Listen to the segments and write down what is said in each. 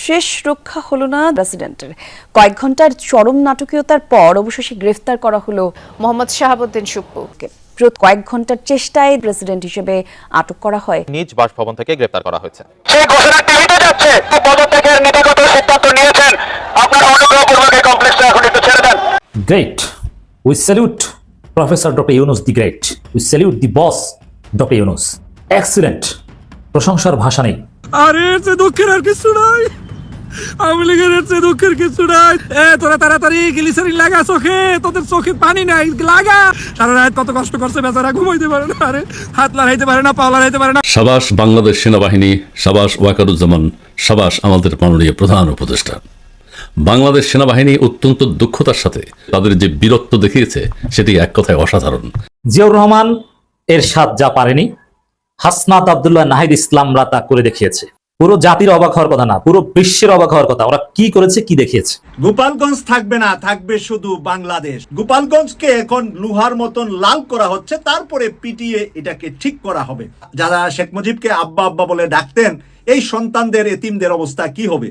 শেষ রক্ষা হলো না প্রেসিডেন্টের কয়েক ঘণ্টার চরম নাটকীয়তার পর অবশেষে গ্রেফতার করা হলো মোহাম্মদ শাহাবুদ্দিন সুপ্পুকে কয়েক ঘণ্টার চেষ্টায় প্রেসিডেন্ট হিসেবে আটক করা হয় নিজ বাসভবন থেকে গ্রেপ্তার করা হয়েছে সেই ঘোষণাটি মিটে যাচ্ছে পদত্যাগের নীতিগত সিদ্ধান্ত নিয়েছেন আপনারা অনুগ্রহপূর্বক এই কমপ্লেক্সটা এখন একটু ছেড়ে দেন Great. We salute Professor Dr. Yunus the Great. We salute the boss, Dr. Yunus. Excellent. প্রশংসার ভাষা নেই আরে দুঃখের আর কিছু নাই আওয়ামী লীগের দুঃখের কিছু নাই। এ তোরা তাড়াতাড়ি গ্লিসারিন লাগা চোখে। তোদের চোখে পানি নাই লাগা। সারা রাত কত কষ্ট করছে বেচারা ঘুমাইতে পারে না আরে। হাত লড়াইতে পারে না পা লড়াইতে পারে না। সাবাস বাংলাদেশ সেনাবাহিনী সাবাস ওয়াকারুজ্জামান সাবাস আমাদের মাননীয় প্রধান উপদেষ্টা। বাংলাদেশ সেনাবাহিনী অত্যন্ত দক্ষতার সাথে তাদের যে বীরত্ব দেখিয়েছে সেটি এক কথায় অসাধারণ। জিয়াউর রহমান এর সাথ যা পারেনি হাসনাত আবদুল্লাহ নাহিদ ইসলামরা তা করে দেখিয়েছে। পুরো জাতির অবাক হওয়ার কথা না পুরো বিশ্বের অবাক হওয়ার কথা। ওরা কি করেছে কি দেখিয়েছে? গোপালগঞ্জ থাকবে না থাকবে শুধু বাংলাদেশ। গোপালগঞ্জকে এখন লোহার মতন লাল করা হচ্ছে তারপরে পিটিয়ে এটাকে ঠিক করা হবে। যারা শেখ মুজিবকে আব্বা আব্বা বলে ডাকতেন এই সন্তানদের এতিমদের অবস্থা কি হবে?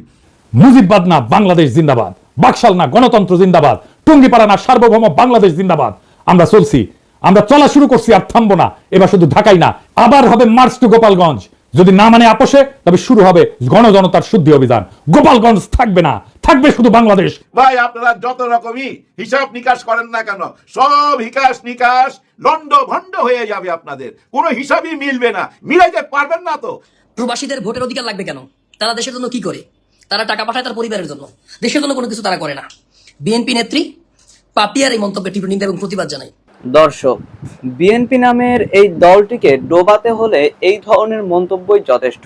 মুজিববাদ না বাংলাদেশ জিন্দাবাদ। বাকশাল না গণতন্ত্র জিন্দাবাদ। টুঙ্গিপাড়া না সার্বভৌম বাংলাদেশ জিন্দাবাদ। আমরা চলছি আমরা চলা শুরু করছি আর থামবো না। এবার শুধু ঢাকাই না আবার হবে মার্চ টু গোপালগঞ্জ। যদি না মানে আপোষে তবে শুরু হবে গণজনতার শুদ্ধি অভিযান। গোপালগঞ্জ থাকবে না থাকবে শুধু বাংলাদেশ। ভাই আপনারা যত রকমই হিসাব নিকাশ করেন না কেন সব হিকাশ নিকাশ লন্ড ভন্ড হয়ে যাবে আপনাদের। কোনো হিসাবই মিলবে না মিলাইতে পারবেন না তো। প্রবাসীদের ভোটের অধিকার লাগবে কেন? তারা দেশের জন্য কি করে? তারা টাকা পাঠায় তার পরিবারের জন্য। দেশের জন্য কোনো কিছু তারা করে না। বিএনপি নেত্রী পাপিয়ার এই মন্তব্যের তীব্র নিন্দা এবং প্রতিবাদ জানাই দর্শক বিএনপি নামের এই দলটিকে ডোবাতে হলে এই ধরনের মন্তব্যই যথেষ্ট।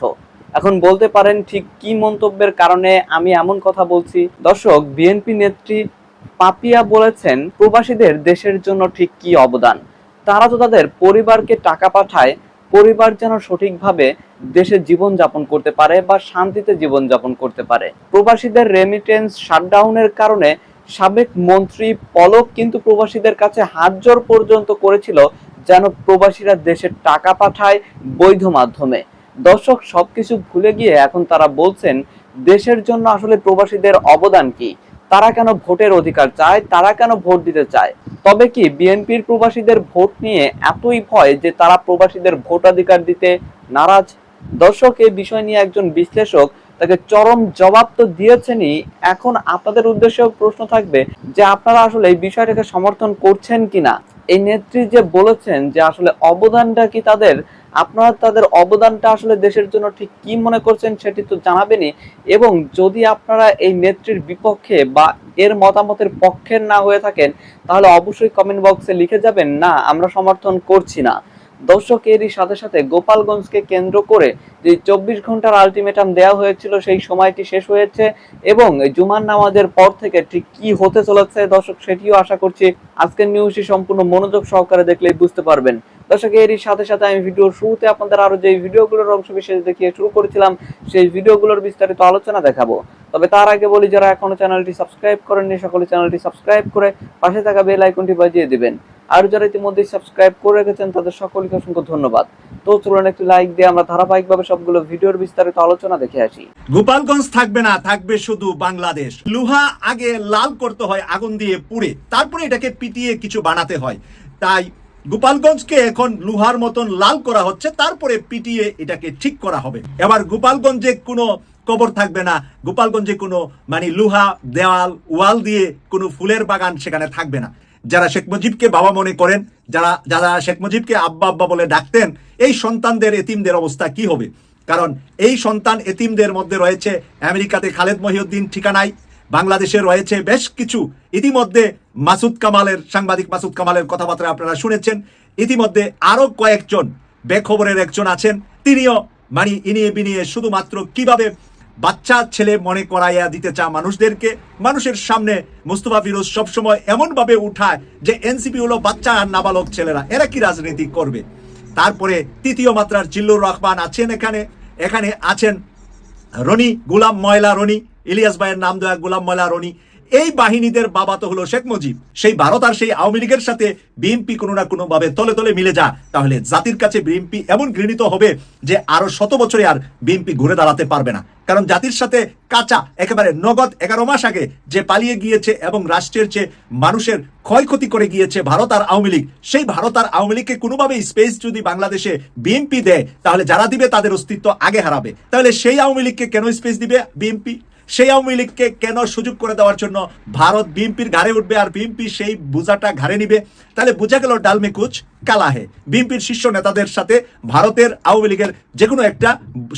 এখন বলতে পারেন ঠিক কি মন্তব্যের কারণে আমি এমন কথা বলছি? দর্শক বিএনপি নেত্রী পাপিয়া বলেছেন, প্রবাসীদের দেশের জন্য ঠিক কি অবদান? তারা তো তাদের পরিবারকে টাকা পাঠায়, পরিবার যেন সঠিকভাবে দেশে জীবন যাপন করতে পারে বা শান্তিতে জীবন যাপন করতে পারে। প্রবাসীদের রেমিটেন্স শাটডাউনের কারণে সাবেক মন্ত্রী পলক কিন্তু প্রবাসীদের কাছে হাত জোর পর্যন্ত করেছিল যেন প্রবাসীরা দেশের টাকা পাঠায় বৈধ মাধ্যমে। দর্শক, সবকিছু ভুলে গিয়ে এখন তারা বলছেন, দেশের জন্য আসলে প্রবাসীদের অবদান কি? তারা কেন ভোটের অধিকার চায়? তারা কেন ভোট দিতে চায়? তবে কি বিএনপির প্রবাসীদের ভোট নিয়ে এতই ভয় যে তারা প্রবাসীদের ভোটাধিকার দিতে নারাজ? দর্শক এই বিষয় নিয়ে একজন বিশ্লেষক তাকে চরম জবাব তো দিয়েছেনই। এখন আপনাদের উদ্দেশ্যেও প্রশ্ন থাকবে যে আপনারা আসলে এই বিষয়টাকে সমর্থন করছেন কিনা? এই নেত্রী যে বলেছেন যে আসলে অবদানটা কি তাদের, আপনারা তাদের অবদানটা আসলে দেশের জন্য ঠিক কি মনে করছেন সেটি তো জানাবেনই। এবং যদি আপনারা এই নেত্রীর বিপক্ষে বা এর মতামতের পক্ষের না হয়ে থাকেন, তাহলে অবশ্যই কমেন্ট বক্সে লিখে যাবেন, না, আমরা সমর্থন করছি না। দর্শক সাথে সাথে গোপালগঞ্জকে কেন্দ্র করে যে চব্বিশ ঘণ্টার আলটিমেটাম দেওয়া হয়েছিল, সেই সময়টি শেষ হয়েছে এবং জুমার নামাজের পর থেকে ঠিক কি হতে চলেছে দর্শক সেটিও আশা করছি আজকের নিউজটি সম্পূর্ণ মনোযোগ সহকারে দেখলেই বুঝতে পারবেন। দর্শক, এরই সাথে সাথে আমি ভিডিওর শুরুতে আপনাদের আরও যে ভিডিওগুলোর অংশ বিশেষ দেখিয়ে শুরু করেছিলাম, সেই ভিডিওগুলোর বিস্তারিত আলোচনা দেখাবো। তবে তার আগে বলি, যারা এখনও চ্যানেলটি সাবস্ক্রাইব করেননি, সকলে চ্যানেলটি সাবস্ক্রাইব করে পাশে থাকা বেল আইকনটি বাজিয়ে দিবেন। আর যারা ইতিমধ্যে সাবস্ক্রাইব করে রেখেছেন, তাদের সকলকে অসংখ্য ধন্যবাদ। তো চলুন, একটু লাইক দিয়ে আমরা ধারাবাহিকভাবে সবগুলো ভিডিওর বিস্তারিত আলোচনা দেখে আসি। গোপালগঞ্জ থাকবে না, থাকবে শুধু বাংলাদেশ। লোহা আগে লাল করতে হয়, আগুন দিয়ে পুড়ে। তারপরে এটাকে পিটিয়ে কিছু বানাতে হয়। তাই গোপালগঞ্জকে এখন লোহার মতন লাল করা হচ্ছে, তারপরে পিটিয়ে এটাকে ঠিক করা হবে। এবার গোপালগঞ্জে কোনো কবর থাকবে না, গোপালগঞ্জে কোনো মানে লোহা দেওয়াল, ওয়াল দিয়ে কোনো ফুলের বাগান সেখানে থাকবে না। যারা শেখ মুজিবকে বাবা মনে করেন, যারা যারা শেখ মুজিবকে আব্বা আব্বা বলে ডাকতেন, এই সন্তানদের, এতিমদের অবস্থা কি হবে? কারণ এই সন্তান এতিমদের মধ্যে রয়েছে আমেরিকাতে খালেদ মহিউদ্দিন ঠিকানায় বাংলাদেশে রয়েছে বেশ কিছু ইতিমধ্যে মাসুদ কামালের, সাংবাদিক মাসুদ কামালের কথাবার্তা আপনারা শুনেছেন। ইতিমধ্যে আরও কয়েকজন বেখবরের একজন আছেন। তিনিও মানে ইনিয়ে বিনিয়ে শুধুমাত্র কীভাবে বাচ্চা, ছেলে মনে করাইয়া দিতে চা মানুষদেরকে, মানুষের সামনে মুস্তফা ফিরোজ সবসময় এমনভাবে উঠায় যে এনসিপি হলো বাচ্চা আর নাবালক ছেলেরা। এরা কি রাজনীতি করবে? তারপরে তৃতীয় মাত্রার জিল্লুর রহমান আছেন এখানে। এখানে আছেন রনি, গুলাম ময়লা রনি ইলিয়াস ভাইয়ের নাম দেওয়া গুলাম ময়লা রনি এই বাহিনীদের বাবা তো হলো শেখ মুজিব। সেই ভারত আর সেই আওয়ামী লীগের সাথে বিএনপি কোনো না কোনো ভাবে তলে তলে মিলে যা। তাহলে জাতির কাছে বিএনপি এমন ঘৃণিত হবে যে আরও শত বছরে আর বিএনপি ঘুরে দাঁড়াতে পারবে না। কারণ জাতির সাথে কাঁচা, একেবারে নগদ এগারো মাস আগে যে পালিয়ে গিয়েছে এবং রাষ্ট্রের চেয়ে মানুষের ক্ষয়ক্ষতি করে গিয়েছে ভারত আর আওয়ামী লীগ, সেই ভারত আর আওয়ামী লীগকে কোনোভাবেই স্পেস যদি বাংলাদেশে বিএনপি দেয়, তাহলে যারা দিবে তাদের অস্তিত্ব আগে হারাবে। তাহলে সেই আওয়ামী লীগকে কেন স্পেস দিবে বিএনপি? সেই আওয়ামী লীগকে কেন সুযোগ করে দেওয়ার জন্য ভারত বিএনপির ঘাড়ে উঠবে আর বিএনপি সেই বোঝাটা ঘাড়ে নিবে? তাহলে বোঝা গেল ডালমে কুচ কালাহে বিএনপির শীর্ষ নেতাদের সাথে ভারতের আওয়ামী লীগের যে কোনো একটা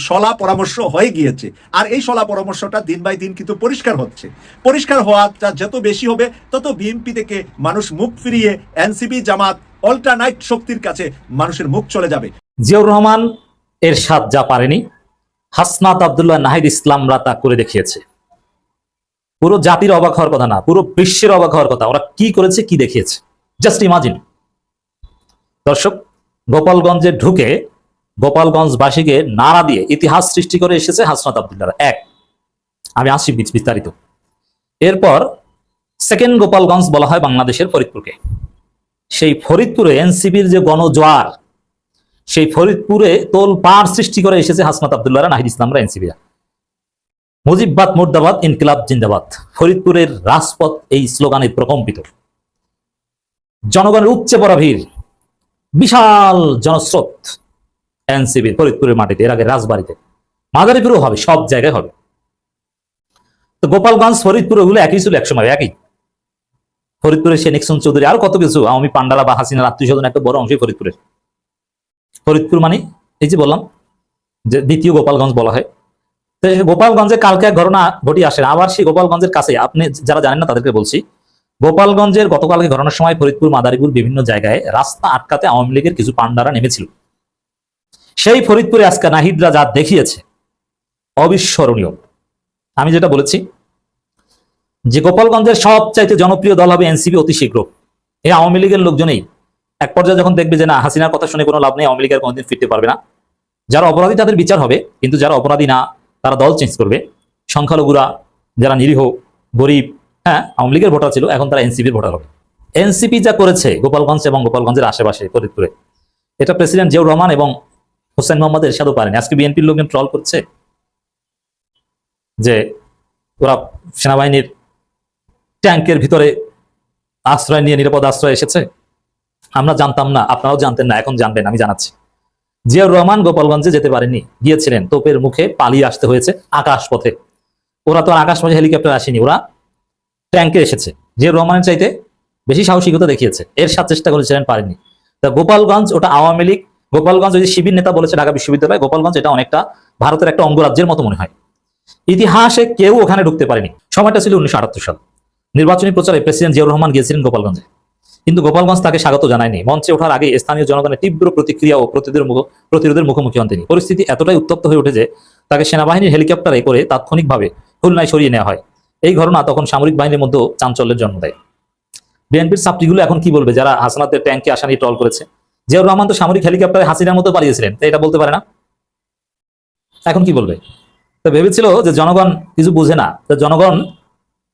সলা পরামর্শ হয়ে গিয়েছে। আর এই সলা পরামর্শটা দিন বাই দিন কিন্তু পরিষ্কার হচ্ছে। পরিষ্কার হওয়াটা যত বেশি হবে, তত বিএনপি থেকে মানুষ মুখ ফিরিয়ে এনসিপি জামাত, অল্টারনাইট শক্তির কাছে মানুষের মুখ চলে যাবে। জিয়াউর রহমান এর সাথ যা পারেনি হাসনাত আবদুল্লাহ নাহিদ ইসলামরা তা করে দেখিয়েছে। পুরো জাতির অবাক হওয়ার কথা না, পুরো বিশ্বের অবাক হওয়ার কথা, ওরা কি করেছে, কি দেখিয়েছে? জাস্ট ইমাজিন দর্শক, গোপালগঞ্জে ঢুকে গোপালগঞ্জবাসীকে নাড়া দিয়ে ইতিহাস সৃষ্টি করে এসেছে হাসনাত আবদুল্লাহ এক, আমি আসি বিস্তারিত। এরপর সেকেন্ড গোপালগঞ্জ বলা হয় বাংলাদেশের ফরিদপুরকে। সেই ফরিদপুরে এনসিবির যে গণজোয়ার সেই ফরিদপুরে তোল পাড় সৃষ্টি করে এসেছে হাসনাত আবদুল্লাহ নাহিদ ইসলামরা এনসিবিরা মুজিববাদ, মুর্দাবাদ, ইনকিলাব, জিন্দাবাদ। ফরিদপুরের রাজপথ এই স্লোগানে প্রকম্পিত। জনগণের উপচে পড়া ভিড়। বিশাল জনস্রোত এনসিবির ফরিদপুরের মাটিতে, এর আগে রাজবাড়িতে। মাদারীপুরেও হবে, সব জায়গায় হবে। তো গোপালগঞ্জ, ফরিদপুর, ওগুলো একই ছিল, একসময় একই। ফরিদপুরে সে নিক্সন চৌধুরী, আর কত কিছু আমি পান্ডালা বা হাসিনার আত্মীয় স্বজন একটা বড় অংশই ফরিদপুরের। ফরিদপুর মানে এই যে বললাম যে দ্বিতীয় গোপালগঞ্জ বলা হয়। তো গোপালগঞ্জে কালকে এক ঘটনা ঘটি আসে, আবার সেই গোপালগঞ্জের কাছে, আপনি যারা জানেন না তাদেরকে বলছি। গোপালগঞ্জের গতকালকে ঘটনার সময় ফরিদপুর, মাদারীপুর বিভিন্ন জায়গায় রাস্তা আটকাতে আওয়ামী লীগের কিছু পান্ডারা নেমেছিল। সেই ফরিদপুরে আজকে নাহিদরা যা দেখিয়েছে, অবিস্মরণীয়। আমি যেটা বলেছি, যে গোপালগঞ্জের সবচাইতে জনপ্রিয় দল হবে এনসিপি অতি শীঘ্র। এই আওয়ামী লীগের লোকজনেই এক পর্যায়ে যখন দেখবে যে না, হাসিনার কথা শুনে কোনো লাভ নেই, আওয়ামী লীগের কোনোদিন ফিরতে পারবে না। যারা অপরাধী তাদের বিচার হবে, কিন্তু যারা অপরাধী না, তারা দল চেঞ্জ করবে। সংখ্যালঘুরা যারা নিরীহ, গরিব হ্যাঁ আওয়ামী লীগের ভোটার ছিল, এখন তারা এনসিপির ভোটার হবে। এনসিপি যা করেছে গোপালগঞ্জ এবং গোপালগঞ্জের আশেপাশে ফরিদপুরে, এটা প্রেসিডেন্ট জিয়াউর রহমান এবং হোসেন মোহাম্মদ এরশাদও পারেন। আজকে বিএনপির লোকজন ট্রল করছে যে ওরা সেনাবাহিনীর ট্যাঙ্কের ভিতরে আশ্রয় নিয়ে, নিরাপদ আশ্রয় এসেছে। আমরা জানতাম না, আপনারাও জানতেন না, এখন জানবেন, আমি জানাচ্ছি। জিয়াউর রহমান গোপালগঞ্জে যেতে পারেননি, গিয়েছিলেন, তোপের মুখে পালিয়ে আসতে হয়েছে আকাশ পথে ওরা তো আকাশ পথে হেলিকপ্টার আসেনি, ওরা ট্যাঙ্কে এসেছে। জিয়াউর রহমানের চাইতে বেশি সাহসিকতা দেখিয়েছে, এর সাথে চেষ্টা করেছিলেন, পারেননি। তা গোপালগঞ্জ, ওটা আওয়ামী লীগ, গোপালগঞ্জ ওই যে শিবির নেতা বলেছে ঢাকা বিশ্ববিদ্যালয়, গোপালগঞ্জ এটা অনেকটা ভারতের একটা অঙ্গরাজ্যের মতো মনে হয়। ইতিহাসে কেউ ওখানে ঢুকতে পারেনি। সময়টা ছিল উনিশশো আটাত্তর সাল। নির্বাচনী প্রচারে প্রেসিডেন্ট জিয়াউর রহমান গিয়েছিলেন গোপালগঞ্জে। কিন্তু গোপালগঞ্জ তাকে স্বাগত জানায়নি। মঞ্চে ওঠার আগে স্থানীয় জনগণের তীব্র প্রতিক্রিয়া ও প্রতিরোধের মুখ প্রতিরোধের মুখোমুখি হন তিনি। পরিস্থিতি এতটাই উত্তপ্ত হয়ে ওঠে যে তাকে সেনাবাহিনীর হেলিকপ্টারে করে তাৎক্ষণিকভাবে খুলনায় সরিয়ে নেওয়া হয়। এই ঘটনা তখন সামরিক বাহিনীর মধ্যেও চাঞ্চল্যের জন্ম দেয়। বিএনপির ছাত্রীগুলো এখন কি বলবে? যারা হাসনাতের ট্যাঙ্কে আসা নিয়ে ট্রল করেছে। জিয়াউর রহমান তো সামরিক হেলিকপ্টারে হাসিনার মতো পালিয়েছিলেন, তো এটা বলতে পারে না? এখন কি বলবে? তো ভেবেছিল যে জনগণ কিছু বুঝে না। জনগণ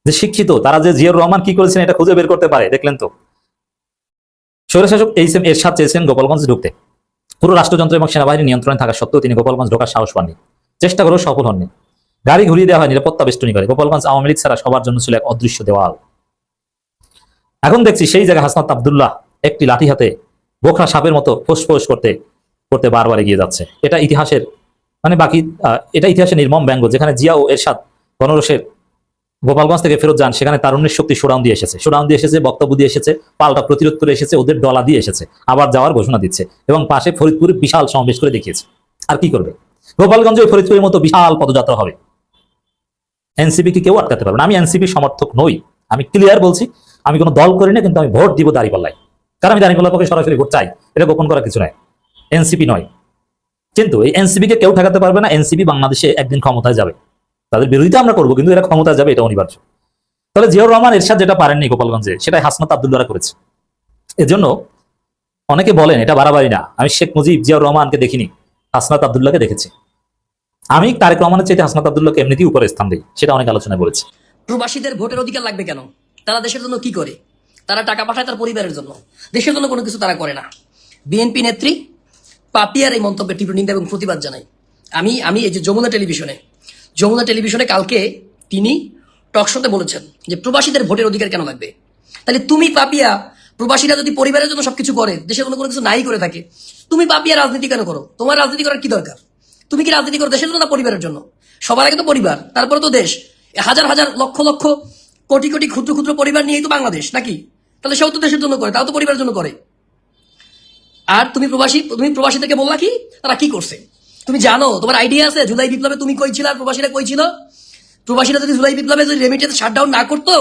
যে শিক্ষিত, তারা যে জিয়াউর রহমান কি করেছেন এটা খুঁজে বের করতে পারে, দেখলেন তো। স্বৈরশাসক এইচ এম এরশাদ চেয়েছেন গোপালগঞ্জে ঢুকতে। পুরো রাষ্ট্রযন্ত্র এবং সেনাবাহিনীর নিয়ন্ত্রণে থাকা সত্ত্বেও তিনি গোপালগঞ্জ ঢোকার সাহস পাননি। চেষ্টা করেও সফল হননি। গাড়ি ঘুরিয়ে দেওয়া হয়, নিরাপত্তা বেষ্টনী করে। গোপালগঞ্জ আওয়ামী লীগ ছাড়া সবার জন্য ছিল এক অদৃশ্য দেওয়াল। এখন দেখছি সেই জায়গায় হাসনাত আবদুল্লাহ একটি লাঠি হাতে বোখরা সাপের মতো ফোসফোস করতে করতে বারবার এগিয়ে যাচ্ছে। এটা ইতিহাসের মানে বাকি এটা ইতিহাসের নির্মম ব্যঙ্গ, যেখানে জিয়া ও এরশাদ গণরসের গোপালগঞ্জ থেকে ফেরত যান, সেখানে তারুণ্যের শক্তি শোডাউন দিয়ে এসেছে। শোডাউন দিয়ে এসেছে, বক্তব্য দিয়ে এসেছে, পাল্টা প্রতিরোধ করে এসেছে, ওদের ডলা দিয়ে এসেছে, আবার যাওয়ার ঘোষণা দিচ্ছে এবং পাশে ফরিদপুরে বিশাল সমাবেশ করে দেখিয়েছে। আর কি করবে? গোপালগঞ্জে ওই ফরিদপুরের মতো বিশাল পদযাত্রা হবে। এনসিপি কে কেউ আটকাতে পারবে না। আমি এনসিপি সমর্থক নই। আমি ক্লিয়ার বলছি, আমি কোনো দল করি না, কিন্তু আমি ভোট দিব দাঁড়িপাল্লায়। কারণ আমি দাঁড়িপাল্লার পক্ষে সরাসরি ভোট চাই। এটা গোপন করার কিছু নয় এনসিপি নয়। কিন্তু এই এনসিপি কে কেউ ঠেকাতে পারবে না। এনসিপি বাংলাদেশে একদিন ক্ষমতায় যাবে। তাদের বিরোধিতা আমরা করব, কিন্তু এরা ক্ষমতা যাবে এটা অনিবার্য। তাহলে জিয়াউর রহমান এরশাদ যেটা পারেননি গোপালগঞ্জে সেটাই হাসনাত আবদুল্লারা করেছে। এজন্য অনেকে বলেন, এটা বাড়াবাড়ি না। আমি শেখ মুজিব, জিয়াউর রহমানকে দেখিনি, হাসনাত আবদুল্লাহকে দেখেছি। আমি তারেক রহমানের চাইতে হাসনাত আবদুল্লাহকে এমনিতেই উপরে স্থান দিই, সেটা অনেক আলোচনায় বলেছি। প্রবাসীদের ভোটের অধিকার লাগবে কেন? তারা দেশের জন্য কি করে? তারা টাকা পাঠায় তার পরিবারের জন্য। দেশের জন্য কোনো কিছু তারা করে না। বিএনপি নেত্রী পাপিয়ার এই মন্তব্যের তীব্র নিন্দা এবং প্রতিবাদ জানাই। আমি আমি এই যে যমুনা টেলিভিশনে যমুনা টেলিভিশনে কালকে তিনি টকশোতে বলেছেন যে প্রবাসীদের ভোটের অধিকার কেন লাগবে? তাহলে তুমি পাপিয়া, প্রবাসীরা যদি পরিবারের জন্য সবকিছু করে দেশের জন্য কোনো কিছু নাই করে থাকে, তুমি পাপিয়া রাজনীতি কেন করো? তোমার রাজনীতি করার কি দরকার? তুমি কি রাজনীতি করো দেশের জন্য না পরিবারের জন্য? সবার আগে তো পরিবার, তারপরে তো দেশ। হাজার হাজার লক্ষ লক্ষ কোটি কোটি ক্ষুদ্র ক্ষুদ্র পরিবার নিয়েই তো বাংলাদেশ, নাকি? তাহলে সেও তো দেশের জন্য করে, তাও তো পরিবারের জন্য করে। আর তুমি প্রবাসী, তুমি প্রবাসীদেরকে বললা কি? তারা কি করছে? তুমি জানো, তোমার আইডিয়া আছে, জুলাই বিপ্লবে তুমি কই ছিল আর প্রবাসীরা কই ছিল? প্রবাসীরা যদি জুলাই বিপ্লবে যদি রেমিটেন্স শাটডাউন না করতো,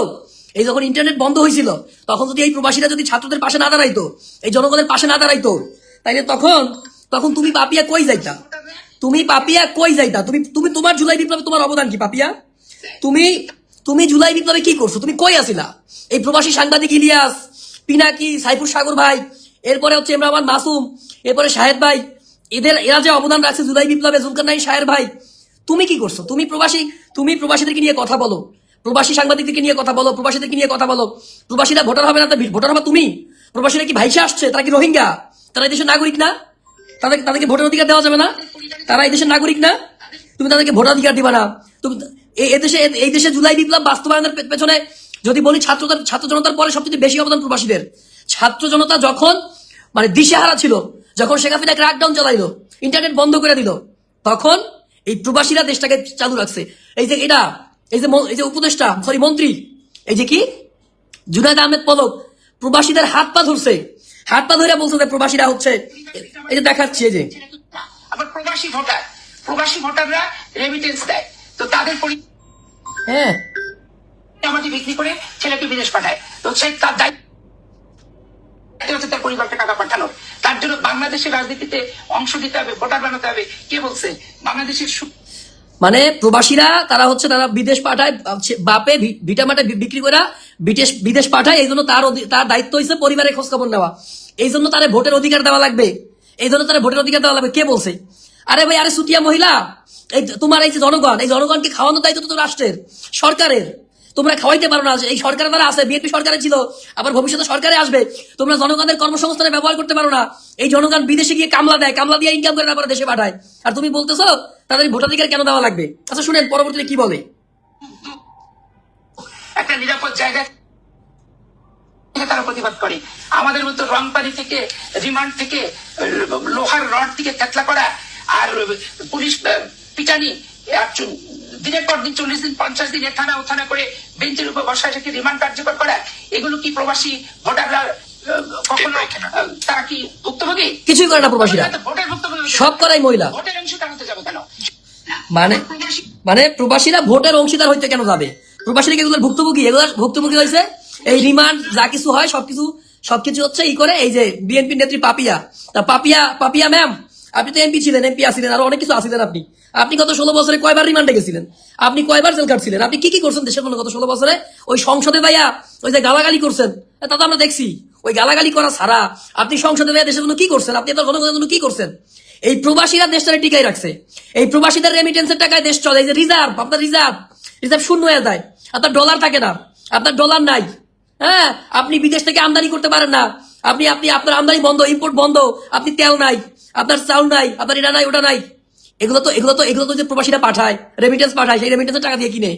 এই যখন ইন্টারনেট বন্ধ হয়েছিল, তখন যদি এই প্রবাসীরা যদি ছাত্রদের পাশে না দাঁড়াইতো, এই জনগণের পাশে না দাঁড়াইতো, তাইলে তখন তখন তুমি পাপিয়া কই যাইতা? তুমি পাপিয়া কই যাইতা? তুমি তুমি তোমার জুলাই বিপ্লবে তোমার অবদান কি পাপিয়া? তুমি তুমি জুলাই বিপ্লবে কি করছ? তুমি কই আসিলা? এই প্রবাসী সাংবাদিক ইলিয়াস, পিনাকি, সাইফুর সাগর ভাই, এরপরে হচ্ছে ইমরান মাসুম, এরপরে শাহেদ ভাই এদের, এরা যে অবদান রাখছে জুলাই বিপ্লবে, জুলকার নাই শাহের ভাই, তুমি কি করছ? তুমি প্রবাসী, তুমি প্রবাসীদেরকে নিয়ে কথা বলো। প্রবাসী সাংবাদিকদেরকে নিয়ে কথা বলো, প্রবাসীদেরকে নিয়ে কথা বলো। প্রবাসীরা ভোটার হবে না ভোটার হবে তুমি। প্রবাসীরা কি ভাইসে আসছে? তারা কি রোহিঙ্গা? তারা এই দেশের নাগরিক না? তাদের, তাদেরকে ভোটার অধিকার দেওয়া যাবে না? তারা এই দেশের নাগরিক না? তুমি তাদেরকে ভোটাধিকার দিবা না। তুমি এই দেশে এই দেশে জুলাই বিপ্লব বাস্তবায়নের পেছনে যদি বলি ছাত্রদের ছাত্র জনতার পরে সবচেয়ে বেশি অবদান প্রবাসীদের। ছাত্র জনতা যখন মানে দিশেহারা ছিল যখন শেখ হাসিনা ক্র্যাকডাউন চালাইলো ইন্টারনেট বন্ধ করে দিল তখন এই প্রবাসীরা দেশটাকে চালু রাখছে। এই যে এটা এই যে এই যে উপদেষ্টা সরি মন্ত্রী এই যে কি? জুনায়দ আহমেদ পলক প্রবাসীদের হাত পা ধরছে। হাত পা ধরে বলছে যে প্রবাসীরা হচ্ছে এই যে দেখাচ্ছি এই যে। আবার প্রবাসী ভোটার প্রবাসী ভোটাররা রেমিটেন্স দেয়। তো তাদের হ্যাঁ। আমাদের বিক্রি করে ছেলেকে বিদেশ পাঠায়। তো সে তার দায়িত্ব হচ্ছে তার পরিবারকে টাকা পাঠানো। তার জন্য বাংলাদেশের রাজনীতিতে অংশ দিতে হবে, ভোটার বানাতে হবে। কে বলছে? বাংলাদেশের মানে প্রবাসীরা, তারা হচ্ছে তারা বিদেশ পাঠায় বাপে ভি- ভিটা মাটে বিক্রি করে বিদেশ বিদেশ পাঠায় এই জন্য তার তার দায়িত্ব হচ্ছে পরিবারের খোঁজ খবর নেওয়া। এই জন্য তারা ভোটের অধিকার দেওয়া লাগবে। এই জন্য তারা ভোটের অধিকার দেওয়া লাগবে। কে বলছে? আরে ভাই, আরে সুতিয়া মহিলা, এই তোমার এই যে জনগণ, এই জনগণকে খাওয়ানোর দায়িত্ব তো রাষ্ট্রের, সরকারের। তোমরা খাওয়াইতে পারো না। এই সরকার দ্বারা আছে, বিএনপি সরকারে ছিল, আবার ভবিষ্যতে সরকারে আসবে। তোমরা জনগণের কর্মসংস্থানে ব্যবহার করতে পারো না। এই জনগণ বিদেশে গিয়ে কামলা দেয়, কামলা দিয়ে ইনকাম করে তারপরে দেশে পাঠায়। আর তুমি বলতেছো, তাদের ভোটাধিকার কেন দেওয়া লাগবে? আচ্ছা শুনেন, পরবর্তীতে কি বলে? একটা নিরাপদ জায়গায় তারা প্রতিবাদ করে। আমাদের মতো রংপানি থেকে, রিমান্ড থেকে, লোহার রড থেকে থেতলা করা আর পুলিশ পিটানি দিনের পর দিন চল্লিশ দিন পঞ্চাশ দিন থানা ও থানা করে বেঞ্চের উপর বসায় থেকে রিমান্ড কার্যকর করা এগুলো কি প্রবাসী ভোটাররা কখনো তারা কি ভুক্তভোগী? কিছুই করে না প্রবাসীরা। ভোটের ভুক্তভোগী। সব করাই মহিলা। ভোটের অংশটা হতে যাবে কেন? মানে মানে প্রবাসীরা ভোটের অংশীদার হইতে কেন যাবে? প্রবাসীরা এগুলোর ভুক্তভোগী? এগুলোর ভুক্তভোগী হয়েছে এই রিমান্ড যা কিছু হয় সবকিছু সবকিছু হচ্ছে ই করে এই যে বিএনপি নেত্রী পাপিয়া। তা পাপিয়া পাপিয়া ম্যাম আপনি তো এমপি ছিলেন এমপি আসিলেন আরও অনেক কিছু আসিলেন আপনি। আপনি গত ষোলো বছরে কয়বার রিমান্ডে গেছিলেন? আপনি কয়বার জেল কাটছিলেন আপনি কি কি করছেন দেশের জন্য গত ষোলো বছরে? ওই সংসদে যাইয়া ওই যে গালাগালি করছেন তা আমরা দেখছি। ওই গালাগালি করা ছাড়া আপনি সংসদে যাইয়া দেশের জন্য কি করছেন? আপনি এত জনগণের জন্য কি করছেন? এই প্রবাসীরা দেশটারে টিকাই রাখছে। এই প্রবাসীদের রেমিটেন্সের টাকায় দেশ চলে। এই যে রিজার্ভ আপনার রিজার্ভ রিজার্ভ শূন্য হয়ে যায়। আপনার ডলার থাকে না। আপনার ডলার নাই। হ্যাঁ? আপনি বিদেশ থেকে আমদানি করতে পারেন না। আপনি আপনি, আপনার আমদানি বন্ধ ইম্পোর্ট বন্ধ, আপনি তেল নাই, আপনার চাউল নাই, আপনার এটা নাই, ওটা নাই। এগুলো তো এগুলো তো এগুলো তো যে প্রবাসীরা পাঠায় রেমিটেন্স পাঠায়, সেই রেমিটেন্সের টাকা দিয়ে কিনে।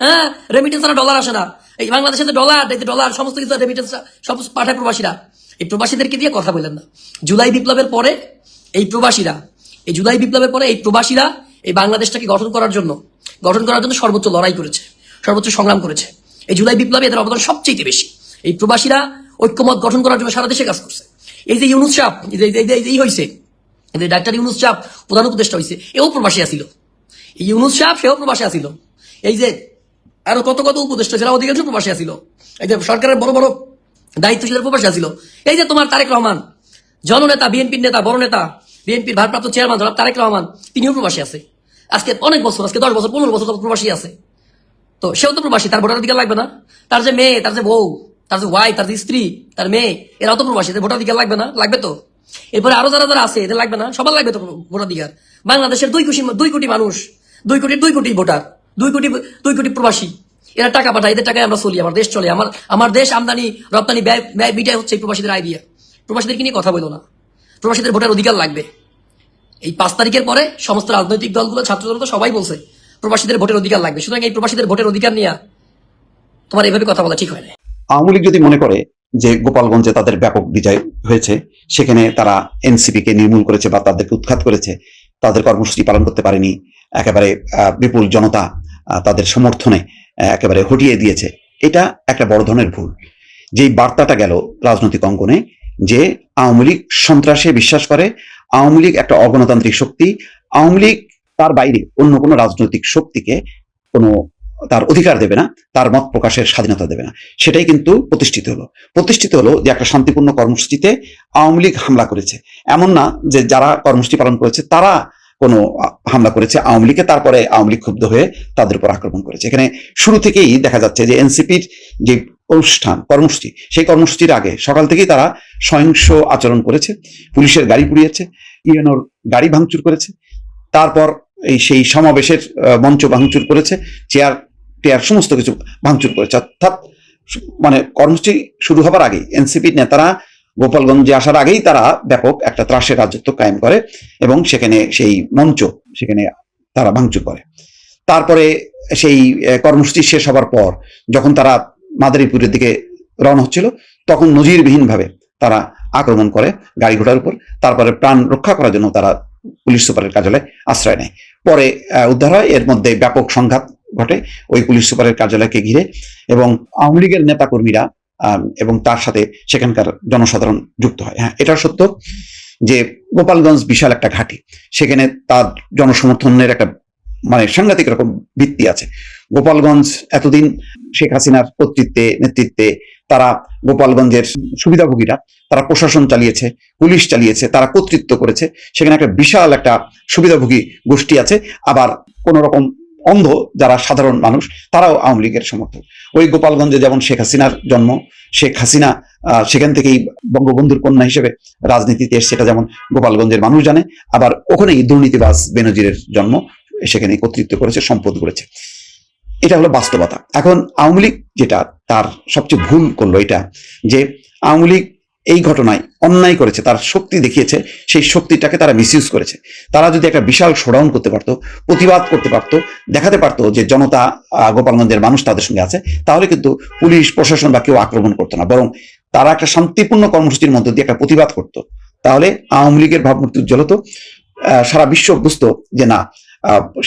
হ্যাঁ? রেমিটেন্স ছাড়া ডলার আসে না। এই বাংলাদেশে তো ডলার ডলার সমস্ত কিছু রেমিটেন্স সব পাঠায় প্রবাসীরা। এই প্রবাসীদেরকে দিয়ে কথা বলেন না। জুলাই বিপ্লবের পরে এই প্রবাসীরা, এই জুলাই বিপ্লবের পরে এই প্রবাসীরা এই বাংলাদেশটাকে গঠন করার জন্য, গঠন করার জন্য সর্বোচ্চ লড়াই করেছে, সর্বোচ্চ সংগ্রাম করেছে। এই জুলাই বিপ্লবে এদের অবদান সবচেয়ে বেশি। এই প্রবাসীরা ঐক্যমত গঠন করার জন্য সারা দেশে কাজ করছে। এই যে ইউনুস চাপ এই হয়েছে ডাক্তার ইউনুস চাপ প্রধান উপদেষ্টা হয়েছে এও প্রবাসী আসিল এই ইউনুস চাপ সেও প্রবাসী আসিল এই যে, আরও কত কত উপদেষ্টা ছিল, অধিকাংশ প্রবাসী আসিল এই যে সরকারের বড় বড় দায়িত্বশীলের প্রবাসী আসিল এই যে তোমার তারেক রহমান, জননেতা, বিএনপির নেতা, বড় নেতা, বিএনপির ভারপ্রাপ্ত চেয়ারম্যান জনাব তারেক রহমান, তিনিও প্রবাসী আছে। আজকে অনেক বছর, আজকে দশ বছর, পনেরো বছর প্রবাসী আছে। তো সেও তো প্রবাসী, তার ভোটার অধিকার লাগবে না। তার যে মেয়ে, তার যে বউ তার যে ওয়াই তার স্ত্রী, তার মেয়ে, এরাও তো প্রবাসী, এদের ভোটার অধিকার লাগবে না? লাগবে তো? এরপরে আরও যারা যারা আছে, এদের লাগবে না? সবার লাগবে তো ভোটাধিকার। বাংলাদেশের দুই কোটি দুই কোটি মানুষ, দুই কোটি দুই কোটি ভোটার, দুই কোটি দুই কোটি প্রবাসী, এরা টাকা পাঠায়, এদের টাকায় আমরা চলি, আমার দেশ চলে। আমার আমার দেশ আমদানি, রপ্তানি ব্যয় ব্যয় বিটাই হচ্ছে প্রবাসীদের আইডিয়া প্রবাসীদেরকে নিয়ে কথা বলো না। প্রবাসীদের ভোটার অধিকার লাগবে। এই পাঁচ তারিখের পরে সমস্ত রাজনৈতিক দলগুলো ছাত্রদল তো সবাই বলছে, প্রবাসীদের ভোটের অধিকার লাগবে। সুতরাং এই প্রবাসীদের ভোটের অধিকার নিয়ে তোমার এভাবে কথা বলা ঠিক হয় না। আওয়ামী লীগ যদি মনে করে যে গোপালগঞ্জে তাদের ব্যাপক বিজয় হয়েছে, সেখানে তারা এনসিপি কে নির্মূল করেছে বা তাদেরকে উৎখাত করেছে, তাদের কর্মসূচি পালন করতে পারেনি, একেবারে বিপুল জনতা তাদের সমর্থনে একেবারে হটিয়ে দিয়েছে, এটা একটা বড় ধরনের ভুল। যেই বার্তাটা গেল রাজনৈতিক অঙ্গনে যে আওয়ামী লীগ সন্ত্রাসে বিশ্বাস করে, আওয়ামী লীগ একটা অগণতান্ত্রিক শক্তি, আওয়ামী লীগ তার বাইরে অন্য কোনো রাজনৈতিক শক্তিকে কোনো তার অধিকার দেবে না, তার মত প্রকাশের স্বাধীনতা দেবে না। সেটাই কিন্তু প্রতিষ্ঠিত হলো। প্রতিষ্ঠিত হলো যে একটা শান্তিপূর্ণ কর্মসূচিতে আওয়ামী লীগ হামলা করেছে। এমন না যে যারা কর্মসূচি পালন করেছে, তারা কোনো হামলা করেছে আওয়ামী লীগে তারপরে আওয়ামী লীগ ক্ষুব্ধ হয়ে তাদের উপর আক্রমণ করেছে। এখানে শুরু থেকেই দেখা যাচ্ছে যে এনসিপির যে অনুষ্ঠান, কর্মসূচি, সেই কর্মসূচির আগে সকাল থেকেই তারা সহিংস আচরণ করেছে। পুলিশের গাড়ি পুড়িয়েছে ইউএনওর গাড়ি ভাঙচুর করেছে। তারপর এই সেই সমাবেশের মঞ্চ ভাঙচুর করেছে, চেয়ার, টেয়ার সমস্ত কিছু ভাঙচুর করেছে। অর্থাৎ মানে কর্মসূচি শুরু হবার আগেই এনসিপির নেতারা গোপালগঞ্জে আসার আগেই তারা ব্যাপক একটা ত্রাসের রাজত্ব কায়েম করে এবং সেখানে সেই মঞ্চ, সেখানে তারা ভাঙচুর করে। তারপরে সেই কর্মসূচি শেষ হবার পর যখন তারা মাদারীপুরের দিকে রওনা হচ্ছিল, তখন নজিরবিহীনভাবে তারা আক্রমণ করে গাড়ি ঘোড়ার উপর। তারপরে প্রাণ রক্ষা করার জন্য তারা পুলিশ সুপারের কার্যালয়ে আশ্রয় নেয়। পরে উদ্ধার হয়। এর মধ্যে ব্যাপক সংঘাত ঘটে ওই পুলিশ সুপারের কার্যালয়কে ঘিরে এবং আওয়ামী লীগের নেতাকর্মীরা এবং তার সাথে সেখানকার জনসাধারণ যুক্ত হয়। হ্যাঁ এটা সত্য যে গোপালগঞ্জ বিশাল একটা ঘাঁটি। সেখানে তার জনসমর্থনের একটা মানে সাংঘাতিক রকম ভিত্তি আছে। গোপালগঞ্জ এতদিন শেখ হাসিনার কর্তৃত্বে, নেতৃত্বে তারা গোপালগঞ্জের সুবিধাভোগীরা, তারা প্রশাসন চালিয়েছে, পুলিশ চালিয়েছে, তারা কর্তৃত্ব করেছে। সেখানে একটা বিশাল একটা সুবিধাভোগী গোষ্ঠী আছে। আবার কোন রকম অন্ধ যারা সাধারণ মানুষ, তারাও আওয়ামী লীগের সমর্থক। ওই গোপালগঞ্জে যেমন শেখ হাসিনার জন্ম, শেখ হাসিনা সেখান থেকেই বঙ্গবন্ধুর কন্যা হিসেবে রাজনীতিতে সেটা যেমন গোপালগঞ্জের মানুষ জানে। আবার ওখানেই দুর্নীতিবাজ বেনজিরের জন্ম সেখানে কর্তৃত্ব করেছে, সম্পদ করেছে। এটা হলো বাস্তবতা। এখন আওয়ামী লীগ যেটা তার সবচেয়ে ভুল করল এটা, যে আওয়ামী লীগ এই ঘটনায় অন্যায় করেছে, তার শক্তি দেখিয়েছে, সেই শক্তিটাকে তারা মিসইউজ করেছে। তারা যদি একটা বিশাল শোডাউন করতে পারতো, প্রতিবাদ করতে পারতো, দেখাতে পারতো যে জনতা গোপালগঞ্জের মানুষ তাদের সঙ্গে আছে, তাহলে কিন্তু পুলিশ, প্রশাসন বা কেউ আক্রমণ করতো না। বরং তারা একটা শান্তিপূর্ণ কর্মসূচির মধ্য দিয়ে একটা প্রতিবাদ করতো। তাহলে আওয়ামী লীগের ভাবমূর্তি উজ্জ্বল হতো। সারা বিশ্ব বুঝতো যে না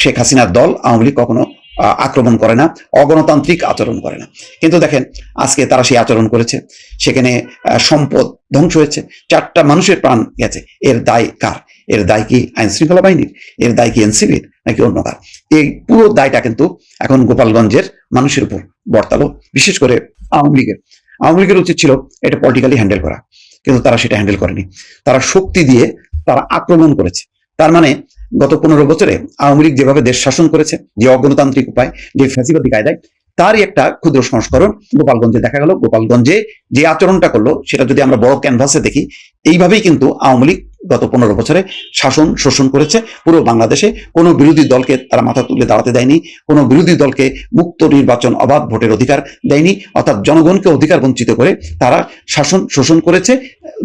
শেখ হাসিনার দল আওয়ামী লীগ কখনো আক্রমণ করে না, অগণতান্ত্রিক আচরণ করে না। কিন্তু দেখেন, আজকে তারা সেই আচরণ করেছে। সেখানে সম্পদ ধ্বংস হয়েছে। চারটা মানুষের প্রাণ গেছে। এর দায় কার? এর দায় কি আইন শৃঙ্খলা বাহিনীর? এর দায় কি এনসিবির নাকি অন্য কার? এই পুরো দায়টা কিন্তু এখন গোপালগঞ্জের মানুষের উপর বর্তালো। বিশেষ করে আওয়ামী লীগের। আওয়ামী লীগের উচিত ছিল এটা পলিটিক্যালি হ্যান্ডেল করা। কিন্তু তারা সেটা হ্যান্ডেল করেনি। তারা শক্তি দিয়ে তারা আক্রমণ করেছে। তার মানে গত পনেরো বছরে আওয়ামী লীগ যেভাবে দেশ শাসন করেছে, যে অগণতান্ত্রিক উপায়, যে ফ্যাসিবাদী কায়দায়, তারই একটা ক্ষুদ্র সংস্করণ গোপালগঞ্জে দেখা গেল। গোপালগঞ্জে যে আচরণটা করল, সেটা যদি আমরা বড় ক্যানভাসে দেখি, এইভাবেই কিন্তু আওয়ামী লীগ গত পনেরো বছরে শাসন, শোষণ করেছে। পুরো বাংলাদেশে কোনো বিরোধী দলকে তারা মাথা তুলে দাঁড়াতে দেয়নি, কোনো বিরোধী দলকে মুক্ত নির্বাচন অবাধ ভোটের অধিকার দেয়নি, অর্থাৎ জনগণকে অধিকার বঞ্চিত করে তারা শাসন, শোষণ করেছে,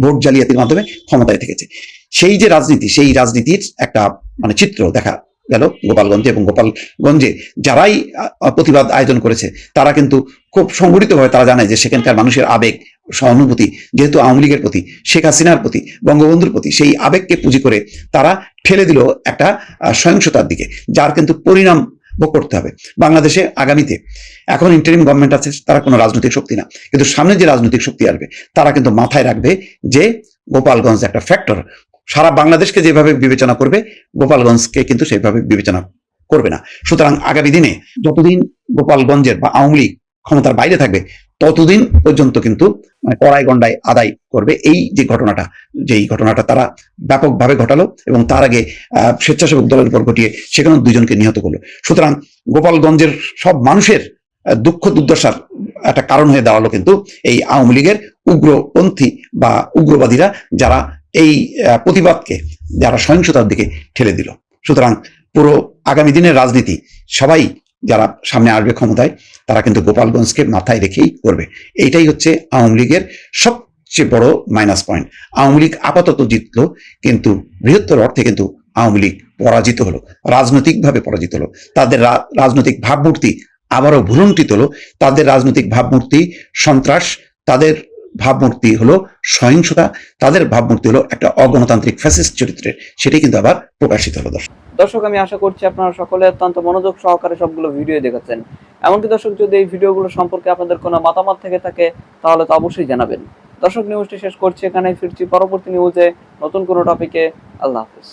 ভোট জালিয়াতির মাধ্যমে ক্ষমতায় থেকেছে। সেই যে রাজনীতি, সেই রাজনীতির একটা মানে চিত্র দেখা গেল গোপালগঞ্জে এবং গোপালগঞ্জে যারাই প্রতিবাদ আয়োজন করেছে, তারা কিন্তু খুব সংগঠিত সংগঠিতভাবে তারা জানে যে সেখানকার মানুষের আবেগ, সহানুভূতি, যেহেতু আওয়ামী লীগের প্রতি, শেখ হাসিনার প্রতি, বঙ্গবন্ধুর প্রতি, সেই আবেগকে পুঁজি করে তারা ঠেলে দিল একটা সহিংসতার দিকে, যার কিন্তু পরিণাম ভোগ করতে হবে। বাংলাদেশে আগামীতে এখন ইন্টারিম গভর্নমেন্ট আছে, তারা কোনো রাজনৈতিক শক্তি না, কিন্তু সামনে যে রাজনৈতিক শক্তি আসবে, তারা কিন্তু মাথায় রাখবে যে গোপালগঞ্জ একটা ফ্যাক্টর সারা বাংলাদেশকে যেভাবে বিবেচনা করবে, গোপালগঞ্জকে কিন্তু সেভাবে বিবেচনা করবে না। সুতরাং আগামী দিনে যতদিন গোপালগঞ্জের বা আওয়ামী লীগ ক্ষমতার বাইরে থাকবে, ততদিন পর্যন্ত কিন্তু মানে কড়াই গন্ডায় আদায় করবে। এই যে ঘটনাটা, যেই ঘটনাটা তারা ব্যাপকভাবে ঘটালো এবং তার আগে স্বেচ্ছাসেবক দলের উপর ঘটিয়ে সেখানেও দুজনকে নিহত করল। সুতরাং গোপালগঞ্জের সব মানুষের দুঃখ দুর্দশার একটা কারণ হয়ে দাঁড়াল কিন্তু এই আওয়ামী লীগের উগ্রপন্থী বা উগ্রবাদীরা যারা এই প্রতিবাদকে যারা সহিংসতার দিকে ঠেলে দিল। সুতরাং পুরো আগামী দিনের রাজনীতি সবাই যারা সামনে আসবে ক্ষমতায়, তারা কিন্তু গোপালগঞ্জকে মাথায় রেখেই করবে। এইটাই হচ্ছে আওয়ামী লীগের সবচেয়ে বড় মাইনাস পয়েন্ট আওয়ামী লীগ আপাতত জিতলো, কিন্তু বৃহত্তর অর্থে কিন্তু আওয়ামী লীগ পরাজিত হলো, রাজনৈতিকভাবে পরাজিত হলো। তাদের রাজনৈতিক ভাবমূর্তি আবারও ভুলুণ্ঠিত হলো। তাদের রাজনৈতিক ভাবমূর্তি, সন্ত্রাস, তাদের ভাবমূর্তি হলো সহিংসতা, তাদের ভাবমূর্তি হলো একটা অগণতান্ত্রিক ফ্যাসিস্ট চরিত্রের সেটাই কিন্তু আবার প্রকাশিত হলো, দর্শক। দর্শক, আমি আশা করছি আপনারা সকলে অত্যন্ত মনোযোগ সহকারে সবগুলো ভিডিও দেখেছেন। এমনকি দর্শক, যদি এই ভিডিওগুলো সম্পর্কে আপনাদের কোনো মতামত থেকে থাকে, তাহলে তো অবশ্যই জানাবেন। দর্শক নিউজটি শেষ করছি এখানে ফিরছি পরবর্তী নিউজে নতুন কোনো টপিকে আল্লাহ হাফিজ।